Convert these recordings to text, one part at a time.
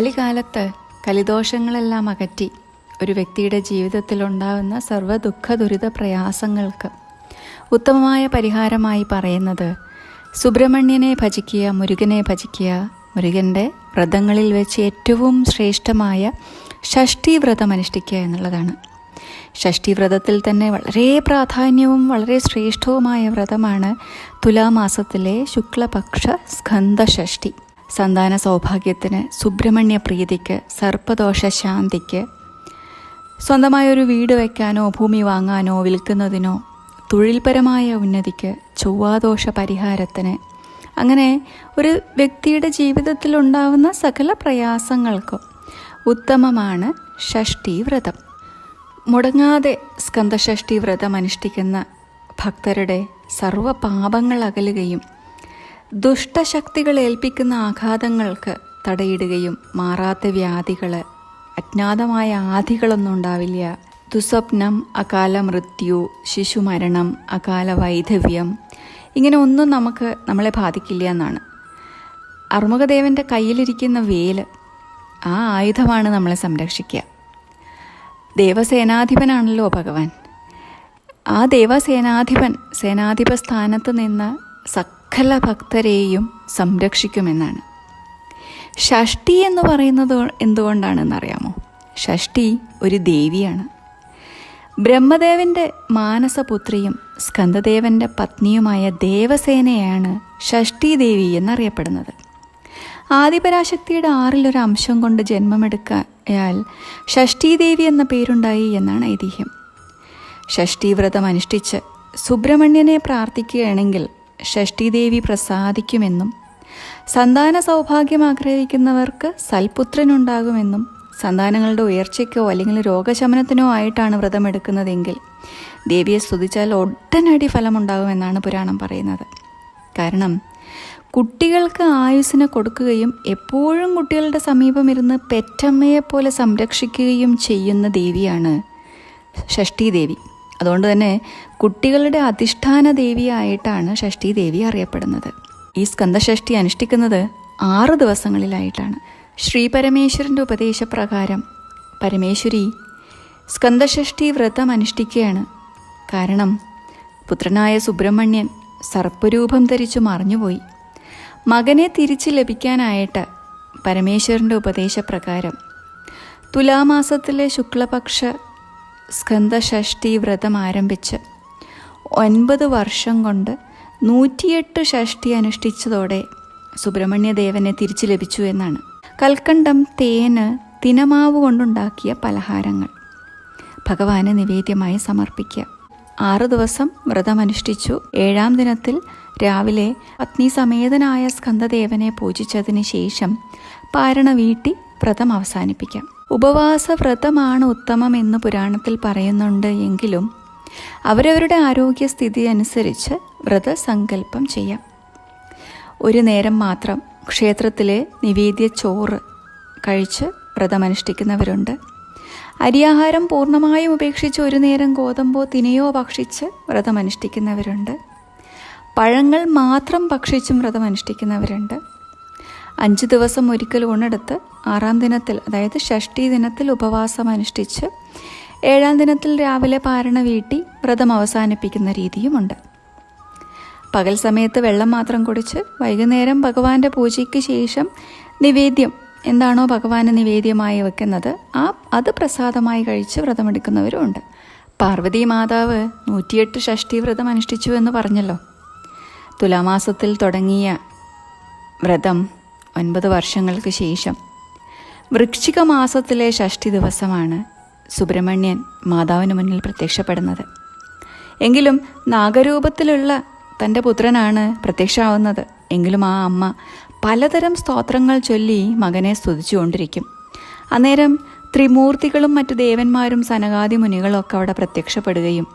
കലികാലത്ത് കലിദോഷങ്ങളെല്ലാം അകറ്റി ഒരു വ്യക്തിയുടെ ജീവിതത്തിലുണ്ടാകുന്ന സർവ ദുഃഖ ദുരിത പ്രയാസങ്ങൾക്ക് ഉത്തമമായ പരിഹാരമായി പറയുന്നത് സുബ്രഹ്മണ്യനെ ഭജിക്കുക മുരുകനെ ഭജിക്കുക മുരുകന്റെ വ്രതങ്ങളിൽ വെച്ച് ഏറ്റവും ശ്രേഷ്ഠമായ ഷഷ്ഠി വ്രതം അനുഷ്ഠിക്കുക എന്നുള്ളതാണ്. ഷഷ്ഠി വ്രതത്തിൽ തന്നെ വളരെ പ്രാധാന്യവും വളരെ ശ്രേഷ്ഠവുമായ വ്രതമാണ് തുലാമാസത്തിലെ ശുക്ലപക്ഷ സ്കന്ധഷഷ്ഠി സന്താന സൗഭാഗ്യത്തിന് സുബ്രഹ്മണ്യ പ്രീതിക്ക് സർപ്പദോഷ ശാന്തിക്ക് സ്വന്തമായൊരു വീട് വയ്ക്കാനോ ഭൂമി വാങ്ങാനോ വിൽക്കുന്നതിനോ തൊഴിൽപരമായ ഉന്നതിക്ക് ചൊവ്വാദോഷ പരിഹാരത്തിന് അങ്ങനെ ഒരു വ്യക്തിയുടെ ജീവിതത്തിൽ ഉണ്ടാവുന്ന സകല പ്രയാസങ്ങൾക്കും ഉത്തമമാണ് ഷഷ്ടി വ്രതം. മുടങ്ങാതെ സ്കന്ദഷഷ്ഠി വ്രതം അനുഷ്ഠിക്കുന്ന ഭക്തരുടെ സർവ പാപങ്ങൾ അകലുകയും ദുഷ്ടശക്തികൾ ഏൽപ്പിക്കുന്ന ആഘാതങ്ങൾക്ക് തടയിടുകയും മാറാത്ത വ്യാധികൾ അജ്ഞാതമായ ആധികളൊന്നും ഉണ്ടാവില്ല. ദുസ്വപ്നം അകാല മൃത്യു ശിശുമരണം അകാല വൈധവ്യം ഇങ്ങനെ ഒന്നും നമുക്ക് നമ്മളെ ബാധിക്കില്ല എന്നാണ്. അർമുഖദേവന്റെ കയ്യിലിരിക്കുന്ന വേൽ ആ ആയുധമാണ് നമ്മളെ സംരക്ഷിക്കുക ദേവസേനാധിപനാണല്ലോ ഭഗവാൻ. ആ ദേവസേനാധിപൻ സേനാധിപ സ്ഥാനത്ത് നിന്ന് സകല ഭക്തരെയും സംരക്ഷിക്കുമെന്നാണ്. ഷഷ്ടി എന്ന് പറയുന്നത് എന്തുകൊണ്ടാണെന്നറിയാമോ? ഷഷ്ടി ഒരു ദേവിയാണ്. ബ്രഹ്മദേവന്റെ മാനസപുത്രിയും സ്കന്ദദേവന്റെ പത്നിയുമായ ദേവസേനയാണ് ഷഷ്ടി ദേവി എന്നറിയപ്പെടുന്നത്. ആദിപരാശക്തിയുടെ ആറിലൊരു അംശം കൊണ്ട് ജന്മമെടുക്കയാൽ ഷഷ്ടി ദേവി എന്ന പേരുണ്ടായി എന്നാണ് ഐതിഹ്യം. ഷഷ്ടി വ്രതം അനുഷ്ഠിച്ച് സുബ്രഹ്മണ്യനെ പ്രാർത്ഥിക്കുകയാണെങ്കിൽ ഷഷ്ടിദേവി പ്രസാദിക്കുമെന്നും സന്താന സൗഭാഗ്യം ആഗ്രഹിക്കുന്നവർക്ക് സൽപുത്രനുണ്ടാകുമെന്നും സന്താനങ്ങളുടെ ഉയർച്ചയ്ക്കോ അല്ലെങ്കിൽ രോഗശമനത്തിനോ ആയിട്ടാണ് വ്രതമെടുക്കുന്നതെങ്കിൽ ദേവിയെ സ്തുതിച്ചാൽ ഒട്ടനടി ഫലമുണ്ടാകുമെന്നാണ് പുരാണം പറയുന്നത്. കാരണം കുട്ടികൾക്ക് ആയുസ്സിനെ കൊടുക്കുകയും എപ്പോഴും കുട്ടികളുടെ സമീപം ഇരുന്ന് പെറ്റമ്മയെപ്പോലെ സംരക്ഷിക്കുകയും ചെയ്യുന്ന ദേവിയാണ് ഷഷ്ടി ദേവി അതുകൊണ്ട് തന്നെ കുട്ടികളുടെ അധിഷ്ഠാന ദേവിയായിട്ടാണ് ഷഷ്ടി ദേവി അറിയപ്പെടുന്നത്. ഈ സ്കന്ദഷഷ്ടി അനുഷ്ഠിക്കുന്നത് ആറ് ദിവസങ്ങളിലായിട്ടാണ്. ശ്രീ പരമേശ്വരന്റെ ഉപദേശപ്രകാരം പരമേശ്വരി സ്കന്ദഷഷ്ടി വ്രതം അനുഷ്ഠിക്കുകയാണ്. കാരണം പുത്രനായ സുബ്രഹ്മണ്യൻ സർപ്പരൂപം ധരിച്ചു മറിഞ്ഞുപോയി. മകനെ തിരിച്ചു ലഭിക്കാനായിട്ട് പരമേശ്വരന്റെ ഉപദേശപ്രകാരം തുലാമാസത്തിലെ ശുക്ലപക്ഷ സ്കന്ദഷഷ്ടി വ്രതം ആരംഭിച്ച് ഒൻപത് വർഷം കൊണ്ട് നൂറ്റിയെട്ട് ഷഷ്ടി അനുഷ്ഠിച്ചതോടെ സുബ്രഹ്മണ്യദേവനെ തിരിച്ചു ലഭിച്ചു എന്നാണ്. കൽക്കണ്ടം തേന് തിനമാവ് കൊണ്ടുണ്ടാക്കിയ പലഹാരങ്ങൾ. ഭഗവാന് നിവേദ്യമായി സമർപ്പിക്കുക. ആറു ദിവസം വ്രതമനുഷ്ഠിച്ചു ഏഴാം ദിനത്തിൽ രാവിലെ പത്നി സമേതനായ സ്കന്ദദേവനെ പൂജിച്ചതിന് ശേഷം പാരണ വീട്ടി വ്രതം അവസാനിപ്പിക്കാം. ഉപവാസ വ്രതമാണ് ഉത്തമം എന്ന് പുരാണത്തിൽ പറയുന്നുണ്ട് എങ്കിലും അവരവരുടെ ആരോഗ്യസ്ഥിതി അനുസരിച്ച് വ്രതസങ്കല്പം ചെയ്യാം. ഒരു നേരം മാത്രം ക്ഷേത്രത്തിലെ നിവേദ്യ ചോറ് കഴിച്ച് വ്രതമനുഷ്ഠിക്കുന്നവരുണ്ട്. അരിയാഹാരം പൂർണമായും ഉപേക്ഷിച്ച് ഒരു നേരം ഗോതമ്പോ തിനയോ ഭക്ഷിച്ച് വ്രതമനുഷ്ഠിക്കുന്നവരുണ്ട്. പഴങ്ങൾ മാത്രം ഭക്ഷിച്ചും വ്രതമനുഷ്ഠിക്കുന്നവരുണ്ട്. അഞ്ച് ദിവസം ഒരിക്കൽ ഊണെടുത്ത് ആറാം ദിനത്തിൽ അതായത് ഷഷ്ടി ദിനത്തിൽ ഉപവാസം അനുഷ്ഠിച്ച് ഏഴാം ദിനത്തിൽ രാവിലെ പാരണ വീട്ടി വ്രതം അവസാനിപ്പിക്കുന്ന രീതിയുമുണ്ട്. പകൽ സമയത്ത് വെള്ളം മാത്രം കുടിച്ച് വൈകുന്നേരം ഭഗവാന്റെ പൂജയ്ക്ക് ശേഷം നിവേദ്യം എന്താണോ ഭഗവാന് നിവേദ്യമായി വെക്കുന്നത് ആ അത് പ്രസാദമായി കഴിച്ച് വ്രതമെടുക്കുന്നവരുമുണ്ട് പാർവതി മാതാവ് നൂറ്റിയെട്ട് ഷഷ്ടി വ്രതം അനുഷ്ഠിച്ചു എന്ന് പറഞ്ഞല്ലോ. തുലാമാസത്തിൽ തുടങ്ങിയ വ്രതം ഒൻപത് വർഷങ്ങൾക്ക് ശേഷം. വൃശ്ചിക മാസത്തിലെ ഷഷ്ടി ദിവസമാണ് സുബ്രഹ്മണ്യൻ മാതാവിന് മുന്നിൽ പ്രത്യക്ഷപ്പെടുന്നത്. എങ്കിലും നാഗരൂപത്തിലുള്ള തന്റെ പുത്രനാണ് പ്രത്യക്ഷമാവുന്നത്. എങ്കിലും ആ അമ്മ പലതരം സ്തോത്രങ്ങൾ ചൊല്ലി മകനെ സ്തുതിച്ചുകൊണ്ടിരിക്കും. അന്നേരം ത്രിമൂർത്തികളും മറ്റു ദേവന്മാരും സനകാദി മുനികളും ഒക്കെ അവിടെ പ്രത്യക്ഷപ്പെടുകയും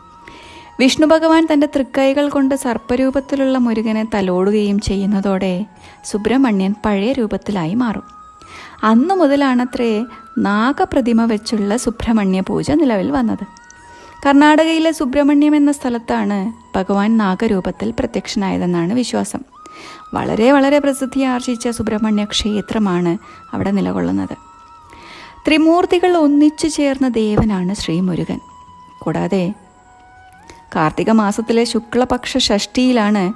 വിഷ്ണു ഭഗവാൻ തന്റെ തൃക്കൈകൾ കൊണ്ട് സർപ്പരൂപത്തിലുള്ള മുരുകനെ തലോടുകയും ചെയ്യുന്നതോടെ സുബ്രഹ്മണ്യൻ പഴയ രൂപത്തിലായി മാറും. അന്നു മുതലാണത്രേ നാഗപ്രതിമ വെച്ചുള്ള സുബ്രഹ്മണ്യ പൂജ നിലവിൽ വന്നത്. കർണാടകയിലെ സുബ്രഹ്മണ്യം എന്ന സ്ഥലത്താണ് ഭഗവാൻ നാഗരൂപത്തിൽ പ്രത്യക്ഷനായതെന്നാണ് വിശ്വാസം. വളരെ വളരെ പ്രസിദ്ധി ആർജിച്ച സുബ്രഹ്മണ്യ ക്ഷേത്രമാണ് അവിടെ നിലകൊള്ളുന്നത്. ത്രിമൂർത്തികൾ ഒന്നിച്ചു ചേർന്ന ദേവനാണ് ശ്രീ മുരുകൻ. കൂടാതെ കാർത്തിക മാസത്തിലെ ശുക്ലപക്ഷ ഷഷ്ടിയിലാണ്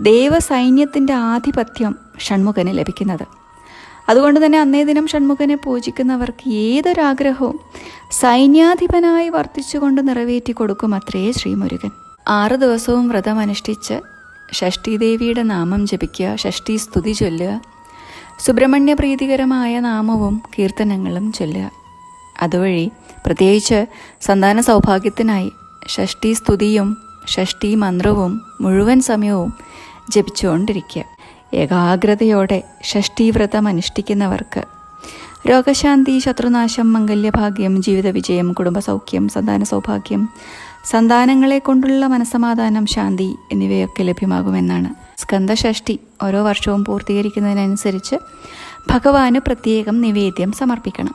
ദേവസൈന്യത്തിന്റെ ആധിപത്യം ഷൺമുഖന് ലഭിക്കുന്നത്. അതുകൊണ്ട് തന്നെ അന്നേ ദിനം ഷൺമുഖനെ പൂജിക്കുന്നവർക്ക് ഏതൊരാഗ്രഹവും സൈന്യാധിപനായി വർത്തിച്ചുകൊണ്ട് നിറവേറ്റി കൊടുക്കും അത്രേ ശ്രീമുരുകൻ. ആറ് ദിവസവും വ്രതം അനുഷ്ഠിച്ച് ഷഷ്ടിദേവിയുടെ നാമം ജപിക്കുക ഷഷ്ടി സ്തുതി ചൊല്ലുക സുബ്രഹ്മണ്യ പ്രീതികരമായ നാമവും കീർത്തനങ്ങളും ചൊല്ലുക. അതുവഴി പ്രത്യേകിച്ച് സന്താന സൗഭാഗ്യത്തിനായി ഷഷ്ടി സ്തുതിയും ഷഷ്ടി മന്ത്രവും മുഴുവൻ സമയവും ജപിച്ചുകൊണ്ടിരിക്കുക. ഏകാഗ്രതയോടെ ഷഷ്ടിവ്രതം അനുഷ്ഠിക്കുന്നവർക്ക് രോഗശാന്തി ശത്രുനാശം മംഗല്യഭാഗ്യം ജീവിത വിജയം കുടുംബസൗഖ്യം സന്താന സൗഭാഗ്യം സന്താനങ്ങളെ കൊണ്ടുള്ള മനസമാധാനം ശാന്തി എന്നിവയൊക്കെ ലഭ്യമാകുമെന്നാണ്. സ്കന്ധഷഷ്ടി ഓരോ വർഷവും പൂർത്തീകരിക്കുന്നതിനനുസരിച്ച് ഭഗവാന് പ്രത്യേകം നിവേദ്യം സമർപ്പിക്കണം.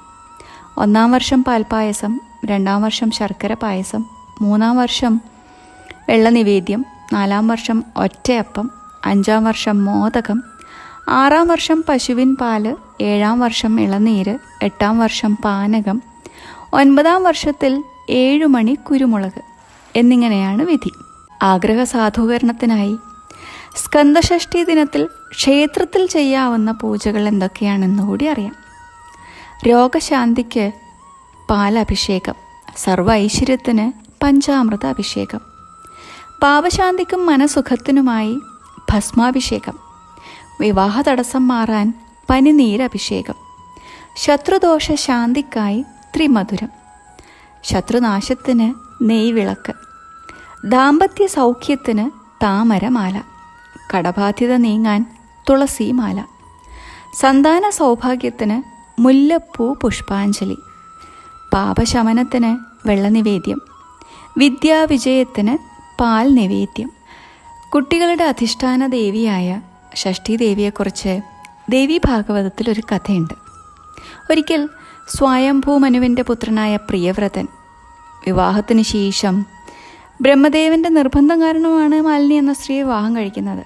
ഒന്നാം വർഷം പാൽപ്പായസം രണ്ടാം വർഷം ശർക്കര പായസം മൂന്നാം വർഷം വെള്ളനിവേദ്യം നാലാം വർഷം ഒറ്റയപ്പം അഞ്ചാം വർഷം മോദകം ആറാം വർഷം പശുവിൻ പാൽ ഏഴാം വർഷം ഇളനീര് എട്ടാം വർഷം പാനകം ഒൻപതാം വർഷത്തിൽ ഏഴുമണി കുരുമുളക് എന്നിങ്ങനെയാണ് വിധി. ആഗ്രഹ സാധൂകരണത്തിനായി സ്കന്ദഷഷ്ടി ദിനത്തിൽ ക്ഷേത്രത്തിൽ ചെയ്യാവുന്ന പൂജകൾ എന്തൊക്കെയാണെന്ന് കൂടി അറിയാം. രോഗശാന്തിക്ക് പാലഭിഷേകം സർവ ഐശ്വര്യത്തിന് പഞ്ചാമൃത അഭിഷേകം. പാപശാന്തിക്കും മനസുഖത്തിനുമായി ഭസ്മാഭിഷേകം. വിവാഹ തടസ്സം മാറാൻ പനിനീരഭിഷേകം ശത്രുദോഷ ശാന്തിക്കായി ത്രിമധുരം. ശത്രുനാശത്തിന് നെയ്വിളക്ക്. ദാമ്പത്യ സൗഖ്യത്തിന് താമരമാല. കടബാധ്യത നീങ്ങാൻ തുളസിമാല. സന്താന സൗഭാഗ്യത്തിന് മുല്ലപ്പൂ പുഷ്പാഞ്ജലി. പാപശമനത്തിന് വെള്ളനിവേദ്യം. വിദ്യാവിജയത്തിന് പാൽ നിവേദ്യം. കുട്ടികളുടെ അധിഷ്ഠാന ദേവിയായ ഷഷ്ഠി ദേവിയെക്കുറിച്ച് ദേവി ഭാഗവതത്തിൽ ഒരു കഥയുണ്ട്. ഒരിക്കൽ സ്വയംഭൂമനുവിന്റെ പുത്രനായ പ്രിയവ്രതൻ വിവാഹത്തിന് ശേഷം ബ്രഹ്മദേവന്റെ നിർബന്ധം കാരണമാണ് മാലിനി എന്ന സ്ത്രീയെ വിവാഹം കഴിക്കുന്നത്.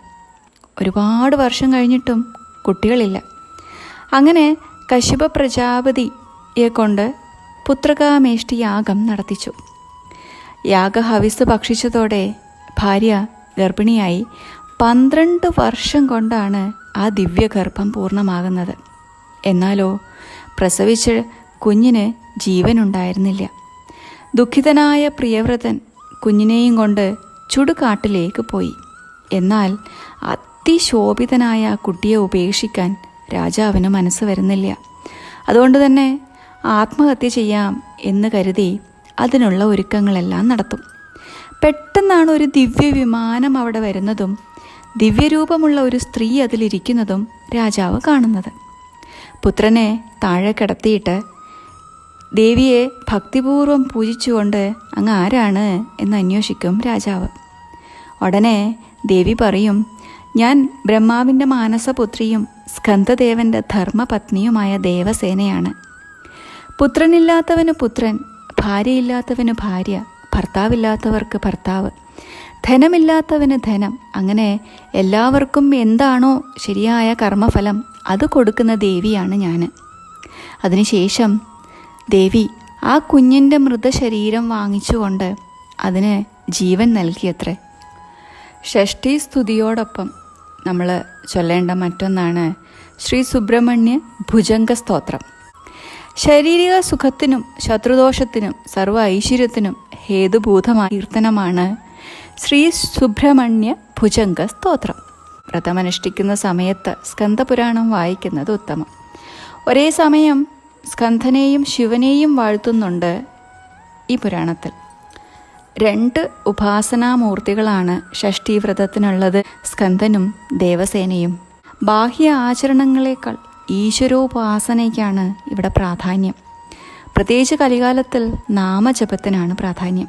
ഒരുപാട് വർഷം കഴിഞ്ഞിട്ടും കുട്ടികളില്ല. അങ്ങനെ കശിപ പ്രജാപതിയെ കൊണ്ട് പുത്രകാമേഷ്ടി യാഗം നടത്തിച്ചു. യാഗഹവിസ് ഭക്ഷിച്ചതോടെ ഭാര്യ ഗർഭിണിയായി പന്ത്രണ്ട് വർഷം കൊണ്ടാണ് ആ ദിവ്യഗർഭം പൂർണമാകുന്നത്. എന്നാലോ പ്രസവിച്ച് കുഞ്ഞിന് ജീവനുണ്ടായിരുന്നില്ല. ദുഃഖിതനായ പ്രിയവ്രതൻ കുഞ്ഞിനെയും കൊണ്ട് ചുടുകാട്ടിലേക്ക് പോയി. എന്നാൽ അതിശോഭിതനായ ആ കുട്ടിയെ ഉപേക്ഷിക്കാൻ രാജാവിന് മനസ്സ് വരുന്നില്ല. അതുകൊണ്ട് തന്നെ ആത്മഹത്യ ചെയ്യാം എന്ന് കരുതി അതിനുള്ള ഒരുക്കങ്ങളെല്ലാം നടത്തും. പെട്ടെന്നാണ് ഒരു ദിവ്യ വിമാനം അവിടെ വരുന്നതും ദിവ്യരൂപമുള്ള ഒരു സ്ത്രീ അതിലിരിക്കുന്നതും രാജാവ് കാണുന്നത്. പുത്രനെ താഴെ കിടത്തിയിട്ട് ദേവിയെ ഭക്തിപൂർവം പൂജിച്ചുകൊണ്ട് അങ്ങ് ആരാണ്? എന്ന് അന്വേഷിക്കും രാജാവ്. ഉടനെ ദേവി പറയും ഞാൻ ബ്രഹ്മാവിന്റെ മാനസപുത്രിയും സ്കന്ധദേവന്റെ ധർമ്മപത്നിയുമായ ദേവസേനയാണ്. പുത്രനില്ലാത്തവന് പുത്രൻ ഭാര്യയില്ലാത്തവന് ഭാര്യ ഭർത്താവില്ലാത്തവർക്ക് ഭർത്താവ് ധനമില്ലാത്തവന് ധനം അങ്ങനെ എല്ലാവർക്കും എന്താണോ ശരിയായ കർമ്മഫലം അത് കൊടുക്കുന്ന ദേവിയാണ് ഞാൻ. അതിനുശേഷം ദേവി ആ കുഞ്ഞിന്റെ മൃതശരീരം വാങ്ങിച്ചുകൊണ്ട് അതിന് ജീവൻ നൽകിയത്രേ. ഷഷ്ടി സ്തുതിയോടൊപ്പം നമ്മൾ ചൊല്ലേണ്ട മറ്റൊന്നാണ് ശ്രീ സുബ്രഹ്മണ്യ ഭുജംഗ സ്തോത്രം. ശാരീരിക സുഖത്തിനും ശത്രുദോഷത്തിനും സർവ ഐശ്വര്യത്തിനും ഹേതുഭൂതമായ കീർത്തനമാണ് ശ്രീ സുബ്രഹ്മണ്യ ഭുജംഗ സ്തോത്രം. വ്രതമനുഷ്ഠിക്കുന്ന സമയത്ത് സ്കന്ധപുരാണം വായിക്കുന്നത് ഉത്തമം. ഒരേ സമയം സ്കന്ധനെയും ശിവനെയും വാഴ്ത്തുന്നുണ്ട് ഈ പുരാണത്തിൽ. രണ്ട് ഉപാസനാമൂർത്തികളാണ് ഷഷ്ഠീവ്രതത്തിനുള്ളത് സ്കന്ധനും ദേവസേനയും. ബാഹ്യ ആചരണങ്ങളെക്കാൾ ഈശ്വരോപാസനയ്ക്കാണ് ഇവിടെ പ്രാധാന്യം. പ്രത്യേകിച്ച് കലികാലത്തിൽ നാമജപത്തിനാണ് പ്രാധാന്യം.